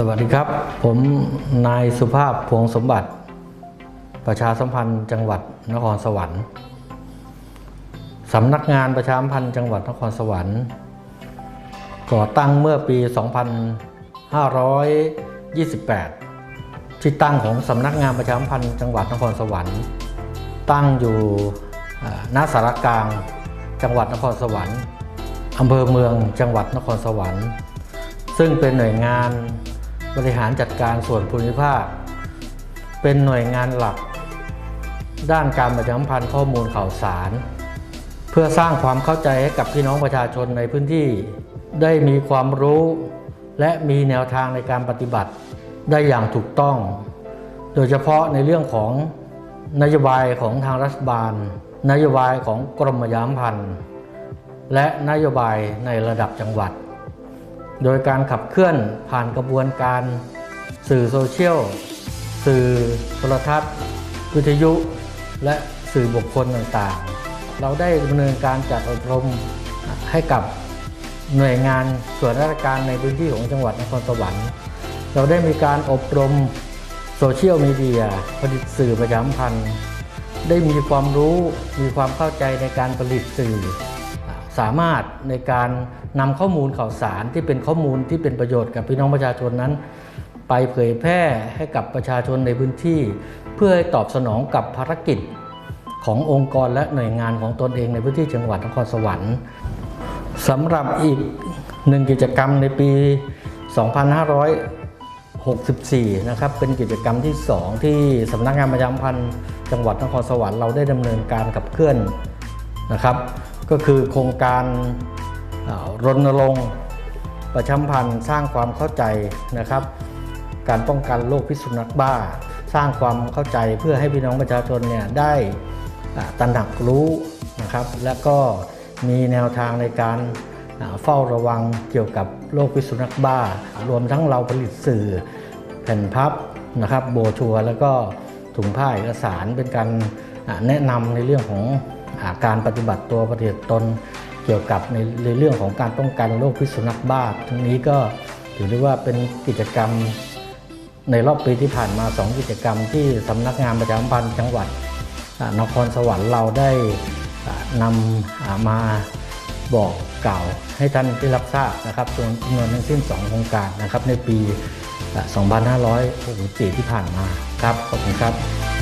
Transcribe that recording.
สวัสดีครับ ผมนายสุภาพพวงสมบัติ ประชาสัมพันธ์จังหวัดนครสวรรค์สำนักงานประชาสัมพันธ์จังหวัดนครสวรรค์ก่อตั้งเมื่อปี 2528 ที่ตั้งของสำนักงานประชาสัมพันธ์จังหวัดนครสวรรค์ ตั้งอยู่อ่าณสารกลางจังหวัดนครสวรรค์อำเภอเมืองจังหวัดนครสวรรค์ ซึ่งเป็นหน่วยงาน บริหารจัดการส่วนภูมิภาค เป็นหน่วยงานหลัก ด้านการประชาสัมพันธ์ข้อมูลข่าวสาร เพื่อสร้างความเข้าใจให้กับพี่น้องประชาชนในพื้นที่ ได้มีความรู้ และมีแนวทางในการปฏิบัติได้อย่างถูกต้อง โดยเฉพาะในเรื่องของนโยบายของทางรัฐบาล นโยบายของกรมประชาสัมพันธ์ และนโยบายในระดับจังหวัด โดยการขับเคลื่อนผ่านกระบวนการ สื่อโซเชียล สื่อโทรทัศน์วิทยุ และสื่อบุคคลต่างๆ เราได้ดำเนินการจัดอบรมให้กับหน่วยงานส่วนราชการในพื้นที่ของจังหวัดนครสวรรค์ เราได้มีการอบรมโซเชียลมีเดียผลิตสื่อประชาสัมพันธ์ได้มีความรู้มีความเข้าใจในการผลิตสื่อ สามารถในการนำข้อมูลข่าวสารที่เป็นข้อมูลที่เป็นประโยชน์กับพี่น้องประชาชนนั้น ไปเผยแพร่ให้กับประชาชนในพื้นที่ เพื่อให้ตอบสนองกับภารกิจขององค์กรและหน่วยงานของตนเองในพื้นที่จังหวัดนครสวรรค์สำหรับอีกหนึ่งกิจกรรมในปี 2564 นะครับ เป็นกิจกรรมที่ 2 ที่สำนักงานประชาพันธ์จังหวัดนครสวรรค์เราได้ดำเนินการขับเคลื่อนนะครับ ก็คือโครงการรณรงค์ประชาพันธ์สร้างความเข้าใจนะครับ การป้องกันโรคพิษสุนัขบ้า สร้างความเข้าใจเพื่อให้พี่น้องประชาชนเนี่ยได้ตระหนักรู้นะครับ และก็มีแนวทางในการเฝ้าระวังเกี่ยวกับโรคพิษสุนัขบ้า รวมทั้งเราผลิตสื่อแผ่นพับนะครับ โบชัวแล้วก็ถุงผ้าเอกสารเป็นการแนะนำในเรื่องของ การปฏิบัติตัวปฏิบัติตนเกี่ยวกับในในเรื่องของการป้องกันโรคพิษสุนัขบ้าทั้งนี้ก็ถือได้ว่าเป็นกิจกรรมในรอบปีที่ผ่านมา 2 กิจกรรมที่สำนักงานประชาสัมพันธ์จังหวัดนครสวรรค์เราได้นำมาบอกกล่าวให้ท่านได้รับทราบนะครับจำนวนทั้งสิ้น 2 โครงการนะครับในปีอ่า2564 ที่ผ่านมาครับ ขอบคุณครับ